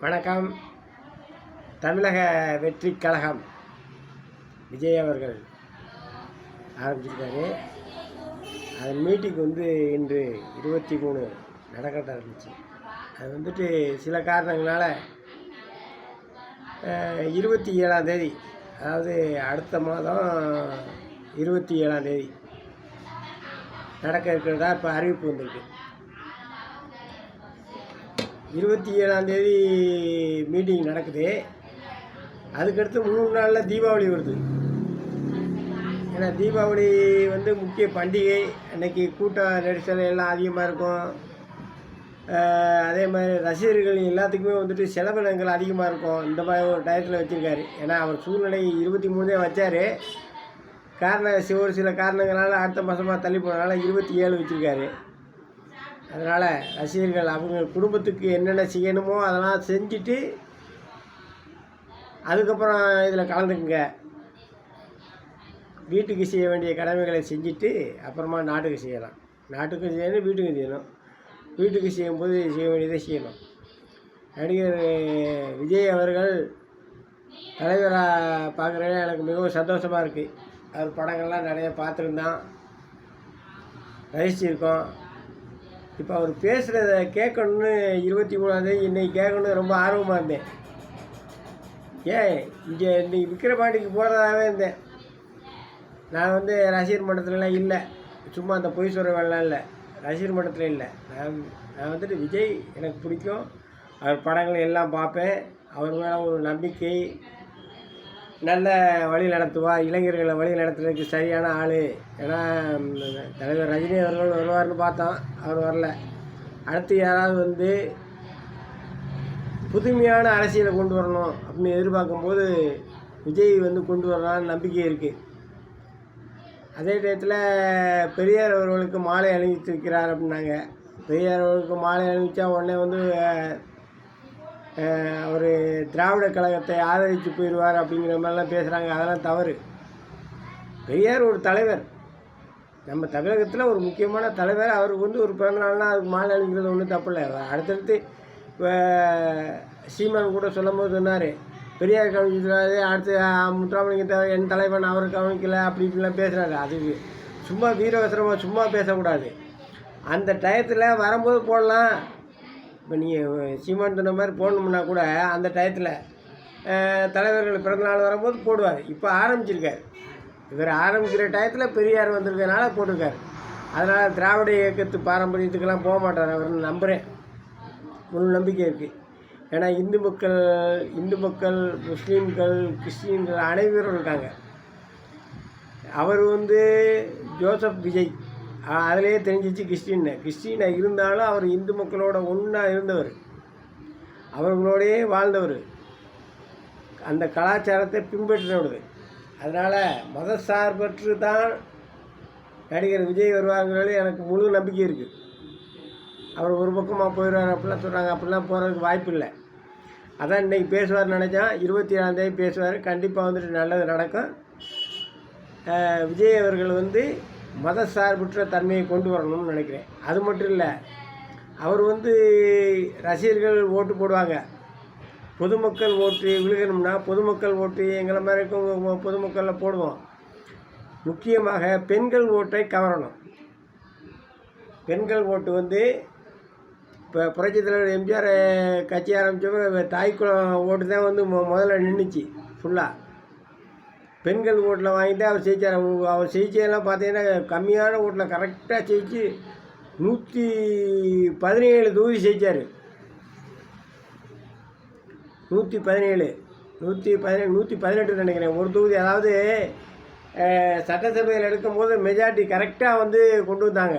வணக்கம். தமிழக வெற்றி கழகம். விஜய் அவர்கள் ஆரம்பிச்சிருக்காரு. அதன் மீட்டிங் வந்து இன்று இருபத்தி மூணு நடக்கிறதா இருந்துச்சு. அது வந்துட்டு சில காரணங்களால் இருபத்தி ஏழாம் தேதி அதாவது அடுத்த மாதம் இருபத்தி ஏழாம் தேதி நடக்க இருக்கிறதா இப்போ அறிவிப்பு வந்திருக்கு. இருபத்தி ஏழாம் தேதி மீட்டிங் நடக்குது. அதுக்கடுத்து மூணு நாளில் தீபாவளி வருது. ஏன்னா தீபாவளி வந்து முக்கிய பண்டிகை. அன்னைக்கு கூட்டம் நெரிசல் எல்லாம் அதிகமாக இருக்கும். அதே மாதிரி ரசிகர்கள் எல்லாத்துக்குமே வந்துட்டு செலவினங்கள் அதிகமாக இருக்கும். இந்த மாதிரி ஒரு டயத்தில் வச்சுருக்காரு. ஏன்னா அவர் சூழ்நிலை இருபத்தி மூணுதே வச்சார். காரணம் ஒரு சில காரணங்களால் அடுத்த மாதமாக தள்ளி போனதுனால இருபத்தி ஏழு வச்சுருக்காரு. அதனால் ரசிகர்கள் அவங்க குடும்பத்துக்கு என்னென்ன செய்யணுமோ அதெல்லாம் செஞ்சுட்டு அதுக்கப்புறம் இதில் கலந்துக்குங்க. வீட்டுக்கு செய்ய வேண்டிய கடமைகளை செஞ்சுட்டு அப்புறமா நாட்டுக்கு செய்யலாம். நாட்டுக்கும் செய்யணும் வீட்டுக்கும் செய்யணும். வீட்டுக்கு செய்யும்போது செய்ய வேண்டியதை செய்யணும். நடிகர் விஜய் அவர்கள் தலைவராக பார்க்குறதே எனக்கு மிகவும் சந்தோஷமாக இருக்குது அவர் படங்கள்லாம் நிறைய பார்த்துருந்தான். ரசிச்சிருக்கோம். இப்போ அவர் பேசுகிறத கேட்கணுன்னு இருபத்தி மூணாந்தேதி இன்னைக்கு கேட்கணுன்னு ரொம்ப ஆர்வமாக இருந்தேன். ஏன்? இங்கே இன்னைக்கு விக்கிரபாண்டிக்கு போகிறதாவே இருந்தேன். நான் வந்து ரசிகர் மன்றத்துலலாம் இல்லை. சும்மா அந்த பொய் சொல்கிற வேலைலாம் இல்லை. ரசிகர் மன்றத்தில் இல்லை. நான் நான் வந்துட்டு விஜய் எனக்கு பிடிக்கும். அவர் படங்களை எல்லாம் பார்ப்பேன். அவர் மேலே ஒரு நம்பிக்கை நல்ல வழி நடத்துவார் இளைஞர்களை வழி நடத்துறதுக்கு சரியான ஆள். ஏன்னா தலைவர் ரஜினி அவர்கள் வருவார்னு பார்த்தோம். அவர் வரல. அடுத்து யாராவது வந்து புதுமையான அரசியலை கொண்டு வரணும் அப்படின்னு எதிர்பார்க்கும்போது விஜய் வந்து கொண்டு வரலான்னு நம்பிக்கை இருக்குது அதே டயத்தில் பெரியார் அவர்களுக்கு மாலை அணிவித்திருக்கிறார் அப்படின்னாங்க. பெரியார் அவர்களுக்கு மாலை அணிவித்தா உடனே வந்து அவர் திராவிட கழகத்தை ஆதரித்து போயிடுவார் அப்படிங்கிற மாதிரிலாம் பேசுகிறாங்க அதெல்லாம் தவறு. பெரியார் ஒரு தலைவர். நம்ம தமிழகத்தில் ஒரு முக்கியமான தலைவர். அவருக்கு வந்து ஒரு பிறந்தநாள்னா அதுக்கு மாலை அணிக்கிறது ஒன்றும் தப்பு இல்லை. அடுத்தடுத்து இப்போ சீமான் கூட சொல்லும் போது சொன்னார் பெரியார் கவனிக்கிறாரு அடுத்து ஆ, முத்துராமலிங்க என் தலைவன் அவர் கவனிக்கலை அப்படி இப்படிலாம் பேசுகிறாரு அது சும்மா வீரவசரமாக சும்மா பேசக்கூடாது. அந்த டயத்தில் வரும்போது போடலாம். இப்போ நீங்கள் சீமான் சொன்ன மாதிரி போடணும்னா கூட அந்த டயத்தில் தலைவர்கள் பிறந்தநாள் வரும்போது போடுவார். இப்போ ஆரம்பிச்சிருக்கார். இவர் ஆரம்பிக்கிற டயத்தில் பெரியார் வந்திருக்கனால போட்டிருக்கார். அதனால் திராவிட இயக்கத்து பாரம்பரியத்துக்கெல்லாம் போக மாட்டார் அவர்னு நம்புகிறேன் முழு நம்பிக்கை இருக்குது ஏன்னா இந்து மக்கள் இந்து மக்கள் முஸ்லீம்கள் கிறிஸ்டின்கள் அனைவரும் இருக்காங்க. அவர் வந்து ஜோசப் விஜய். அதிலே தெரிஞ்சிச்சு கிறிஸ்டின் கிறிஸ்டின் இருந்தாலும் அவர் இந்து மக்களோட ஒன்றா இருந்தவர். அவர்களோடையே வாழ்ந்தவர். அந்த கலாச்சாரத்தை பின்பற்றினவர் அதனால் மத சார்பற்று தான் நடிகர் விஜய் வருவாங்கிறது எனக்கு முழு நம்பிக்கை இருக்குது அவர் ஒரு பக்கமாக போயிடுவார் அப்படிலாம் சொல்கிறாங்க அப்படிலாம் போகிறதுக்கு வாய்ப்பு இல்லை. அதான் இன்றைக்கி பேசுவார் நினச்சேன் இருபத்தி ஏழாந்தேதி பேசுவார். கண்டிப்பாக வந்துட்டு நல்லது நடக்கும். விஜய் அவர்கள் வந்து மத சார்பற்ற தன்மையை கொண்டு வரணும்னு நினைக்கிறேன். அது மட்டும் இல்லை அவர் வந்து ரசிகர்கள் ஓட்டு போடுவாங்க. பொதுமக்கள் ஓட்டு விழுகணும்னா பொதுமக்கள் ஓட்டு எங்களை மாதிரி இருக்கவங்க பொதுமக்களில் போடுவோம். முக்கியமாக பெண்கள் ஓட்டை கவரணும். பெண்கள் ஓட்டு வந்து இப்போ புரட்சி தலைவர் எம்ஜிஆர் கட்சி ஆரம்பித்தவங்க தாய்க்குளம் ஓட்டு தான் வந்து மொ முதல்ல நின்றுச்சு ஃபுல்லாக பெண்கள் ஓட்டில் வாங்கிட்டு அவர் ஜெயிச்சார். அவர் அவர் ஜெயிச்சதெல்லாம் பார்த்தீங்கன்னா கம்மியான ஓட்டில் கரெக்டாக ஜெயிச்சு நூற்றி பதினேழு தொகுதி ஜெயிச்சார். நூற்றி பதினேழு நூற்றி பதினேழு நூற்றி பதினெட்டு நினைக்கிறேன். ஒரு தொகுதி அதாவது சட்டசபையில் எடுக்கும்போது மெஜாரிட்டி கரெக்டாக வந்து கொண்டு வந்தாங்க.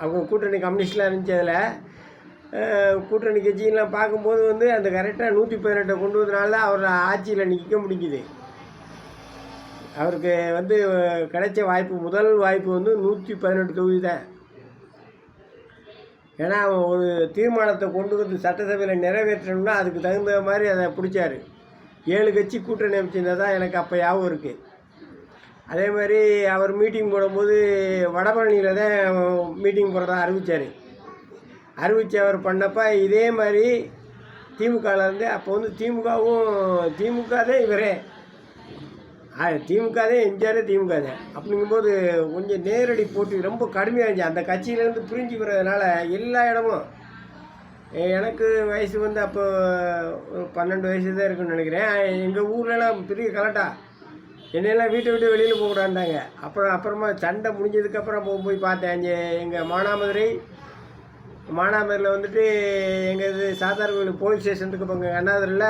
அவங்க கூட்டணி கம்யூனிஸ்ட்லாம் இருந்துச்சு அதில் கூட்டணி கட்சியெல்லாம் பார்க்கும்போது வந்து அந்த கரெக்டாக நூற்றி பதினெட்டை கொண்டு வந்தனால தான் அவர் ஆட்சியில் நிற்க முடிக்குது அவருக்கு வந்து கிடைச்ச வாய்ப்பு முதல் வாய்ப்பு வந்து நூற்றி பதினெட்டு தொகுதி தான். ஏன்னா ஒரு தீர்மானத்தை கொண்டு வந்து சட்டசபையில் நிறைவேற்றணும்னா அதுக்கு தகுந்த மாதிரி அதை பிடிச்சார். ஏழு கட்சி கூட்டணி அமைச்சிருந்தா தான் எனக்கு அப்போ ஞாபகம் இருக்குது அதே மாதிரி அவர் மீட்டிங் போடும்போது வடபழனியில் தான் மீட்டிங் போடுறதா அறிவித்தார் அறிவித்து அவர் பண்ணப்போ இதே மாதிரி திமுகவில் இருந்து அப்போ வந்து திமுகவும் திமுக தான் இவரே. திமுக தான் எம்ஜிஆரே திமுக தான். அப்படிங்கும்போது கொஞ்சம் நேரடி போட்டி ரொம்ப கடுமையாக இருந்துச்சு. அந்த கட்சியிலேருந்து பிரிஞ்சு வர்றதுனால எல்லா இடமும் எனக்கு வயசு வந்து அப்போ ஒரு பன்னெண்டு வயசு தான் இருக்குன்னு நினைக்கிறேன். எங்கள் ஊர்லலாம் பெரிய கலட்டா. என்னையெல்லாம் வீட்டை விட்டு வெளியில் போகக்கூடாண்டாங்க அப்புறம் அப்புறமா சண்டை முடிஞ்சதுக்கப்புறம் போக போய் பார்த்தேன். இங்கே எங்கள் மானாமதுரை மானாமதுரையில் வந்துட்டு எங்கள் இது சாதாரண கோயில் போலீஸ் ஸ்டேஷனுக்கு பக்கம் அண்ணாதுரையில்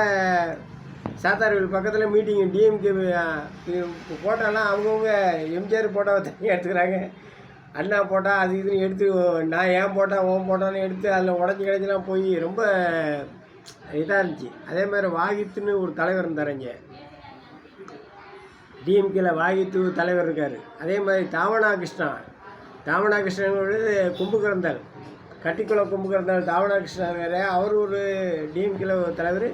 சாத்தார் பக்கத்தில் மீட்டிங்கு டிஎம்கே போட்டாலாம் அவங்கவுங்க எம்ஜிஆர் போட்டால் தனியாக எடுத்துக்கிறாங்க. அண்ணா போட்டால் அது இதுன்னு எடுத்து நான் ஏன் போட்டால் ஓன் போட்டான்னு எடுத்து அதில் உடஞ்சி கிடச்சிலாம் போய் ரொம்ப இதாக இருந்துச்சு. அதே மாதிரி வாகித்துன்னு ஒரு தலைவர் இருந்தாருங்க இங்கே டிஎம்கேல வாகித்து தலைவர் இருக்கார். அதே மாதிரி தாவணா கிருஷ்ணா தாவணா கிருஷ்ணன் கும்புகரந்தார் கட்டிக்குளம் கும்புகரந்தார் தாவணா கிருஷ்ணா இருக்கார் அவர் ஒரு டிஎம்கேல ஒரு தலைவர்.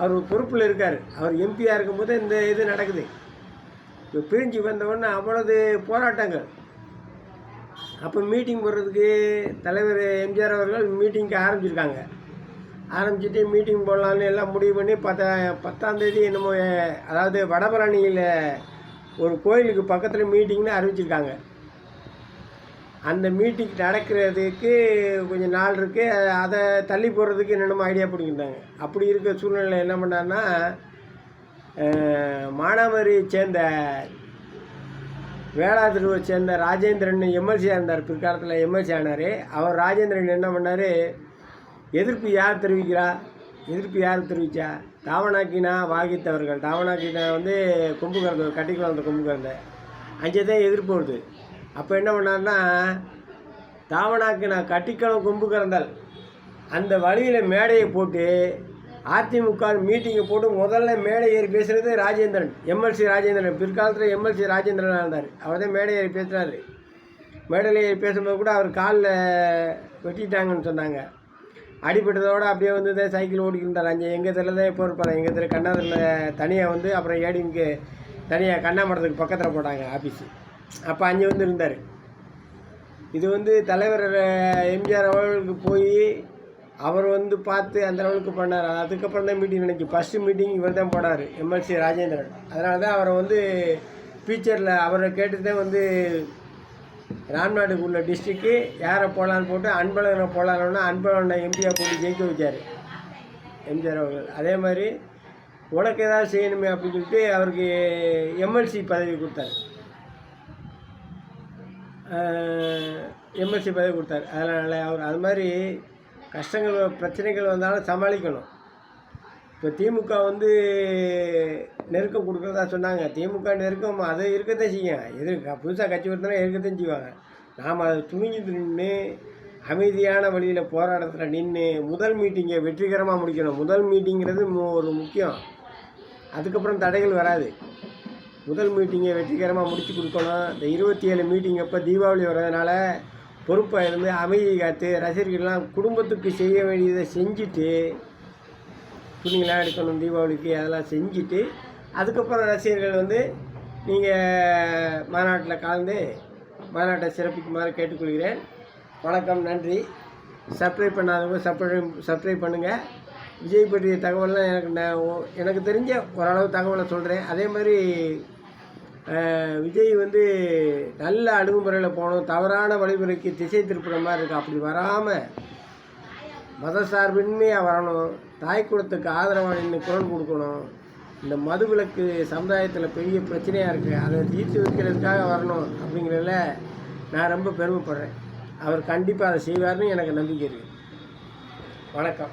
அவர் ஒரு பொறுப்பில் இருக்கார். அவர் எம்பியாக இருக்கும்போது இந்த இது நடக்குது. இப்போ பிரிஞ்சு வந்தவொடனே அவ்வளவு போராட்டங்கள். அப்போ மீட்டிங் போடுறதுக்கு தலைவர் எம்ஜிஆர் அவர்கள் மீட்டிங்க்கு ஆரம்பிச்சிருக்காங்க. ஆரம்பிச்சுட்டு மீட்டிங் போடலான்னு எல்லாம் முடிவு பண்ணி பத்த பத்தாந்தேதி என்னமோ அதாவது வடபழனியில் ஒரு கோயிலுக்கு பக்கத்தில் மீட்டிங்னு அறிவிச்சிருக்காங்க. அந்த மீட்டிங் நடக்கிறதுக்கு கொஞ்சம் நாள் இருக்குது அதை தள்ளி போடுறதுக்கு என்னென்னமோ ஐடியா பிடிக்கிட்டாங்க அப்படி இருக்க சூழ்நிலை என்ன பண்ணாருன்னா அஹ், மானாமரியை சேர்ந்த வேளாதிருவை சேர்ந்த ராஜேந்திரன் எம்எல்சியாக இருந்தார் பிற்காலத்தில் எம்எல்சி ஆனார். அவர் ராஜேந்திரன் என்ன பண்ணார்? எதிர்ப்பு யார் தெரிவிக்கிறா? எதிர்ப்பு யார் தெரிவித்தா தாவணாக்கினா வாகித்தவர்கள் தாவணாக்கினா வந்து கும்புகரந்த கட்டிக்குளந்த கும்புகரந்த அஞ்சு தான் எதிர்ப்பு வருது. அப்போ என்ன பண்ணாருன்னா நான் கட்டிக்கலம் கும்புகரந்தால் அந்த வழியில் மேடையை போட்டு அதிமுக மீட்டிங்கை போட்டு முதல்ல மேடை ஏறி பேசுகிறது ராஜேந்திரன் எம்எல்சி ராஜேந்திரன். பிற்காலத்தில் எம்எல்சி ராஜேந்திரன் இருந்தார் அவர் தான் மேடை ஏறி பேசுகிறாரு மேடையில் ஏறி பேசும்போது கூட அவர் காலில் வெட்டிட்டாங்கன்னு சொன்னாங்க. அடிபட்டதோடு அப்படியே வந்து தான் சைக்கிள் ஓடிக்கிட்டார் அஞ்சு எங்கள் தெருல தான் எப்போ இருப்பார்? எங்கள் தெரு கண்ணாதிரில் தனியாக வந்து அப்புறம் ஏடிஎம்க்கு தனியாக கண்ணாமடத்துக்கு பக்கத்தில் போட்டாங்க ஆஃபீஸு அப்போ அங்கே வந்து இருந்தார் இது வந்து தலைவர் எம்ஜிஆர் அவர்களுக்கு போய் அவர் வந்து பார்த்து அந்த அளவுக்கு பண்ணார். அதுக்கப்புறம் தான் மீட்டிங் நினைக்கி ஃபஸ்ட்டு மீட்டிங் இவர் தான் போனார் எம்எல்சி ராஜேந்திரன். அதனால தான் அவரை வந்து ஃபியூச்சரில் அவரை கேட்டு தான் வந்து ராம்நாடுக்கு உள்ள டிஸ்ட்ரிக்கு யாரை போகலான்னு போட்டு அன்பழகனை போகலான்னா அன்பழகனை எம்பியாக போட்டு ஜெயிக்க வச்சார் எம்ஜிஆர் அவர்கள். அதே மாதிரி உனக்கு ஏதாவது செய்யணுமே அப்படின்னு சொல்லிட்டு அவருக்கு எம்எல்சி பதவி கொடுத்தாரு. எம்எல்சி பதவி கொடுத்தாரு. அதனால் அவர் அது மாதிரி கஷ்டங்கள் பிரச்சனைகள் வந்தாலும் சமாளிக்கணும். இப்போ திமுக வந்து நெருக்கம் கொடுக்குறதா சொன்னாங்க. திமுக நெருக்கம் அது இருக்கத்தான் செய்யும் எது புதுசாக கட்சி வருதுன்னா இருக்கத்தான் செய்வாங்க. நாம் அதை துணிஞ்சு நின்று அமைதியான வழியில் போராட்டத்தில் நின்று முதல் மீட்டிங்கை வெற்றிகரமாக முடிக்கணும். முதல் மீட்டிங்கிறது ஒரு முக்கியம். அதுக்கப்புறம் தடைகள் வராது. முதல் மீட்டிங்கை வெற்றிகரமாக முடித்து கொடுக்கணும். இந்த இருபத்தி ஏழு மீட்டிங் அப்போ தீபாவளி வர்றதுனால பொறுப்பாக இருந்து அமைதி காத்து ரசிகர்கள்லாம் குடும்பத்துக்கு செய்ய வேண்டியதை செஞ்சுட்டு துணிங்களாம் எடுக்கணும் தீபாவளிக்கு அதெல்லாம் செஞ்சுட்டு அதுக்கப்புறம் ரசிகர்கள் வந்து நீங்கள் மாநாட்டில் கலந்து மாநாட்டை சிறப்பிக்குமாறு கேட்டுக்கொள்கிறேன். வணக்கம் நன்றி. சப்ஸ்கிரைப் பண்ணாதவங்க சப்ஸ்கிரைப் சப்ஸ்கிரைப் பண்ணுங்கள் விஜய் பற்றிய தகவல்லாம் எனக்கு நான் எனக்கு தெரிஞ்ச ஓரளவு தகவலை சொல்கிறேன் அதே மாதிரி விஜய் வந்து நல்ல அணுகுமுறையில் போகணும் தவறான வழிமுறைக்கு திசை திருப்புற மாதிரி இருக்கு. அப்படி வராமல் மதசார்பின்மையாக வரணும். தாய் குலத்துக்கு ஆதரவாக நின்று குரல் கொடுக்கணும். இந்த மதுவிலக்கு சமுதாயத்தில் பெரிய பிரச்சனையாக இருக்குது அதை தீர்த்து வைக்கிறதுக்காக வரணும் அப்படிங்கிறதுல நான் ரொம்ப பெருமைப்படுறேன். அவர் கண்டிப்பாக அதை செய்வார்னு எனக்கு நம்பிக்கை இருக்குது வணக்கம்.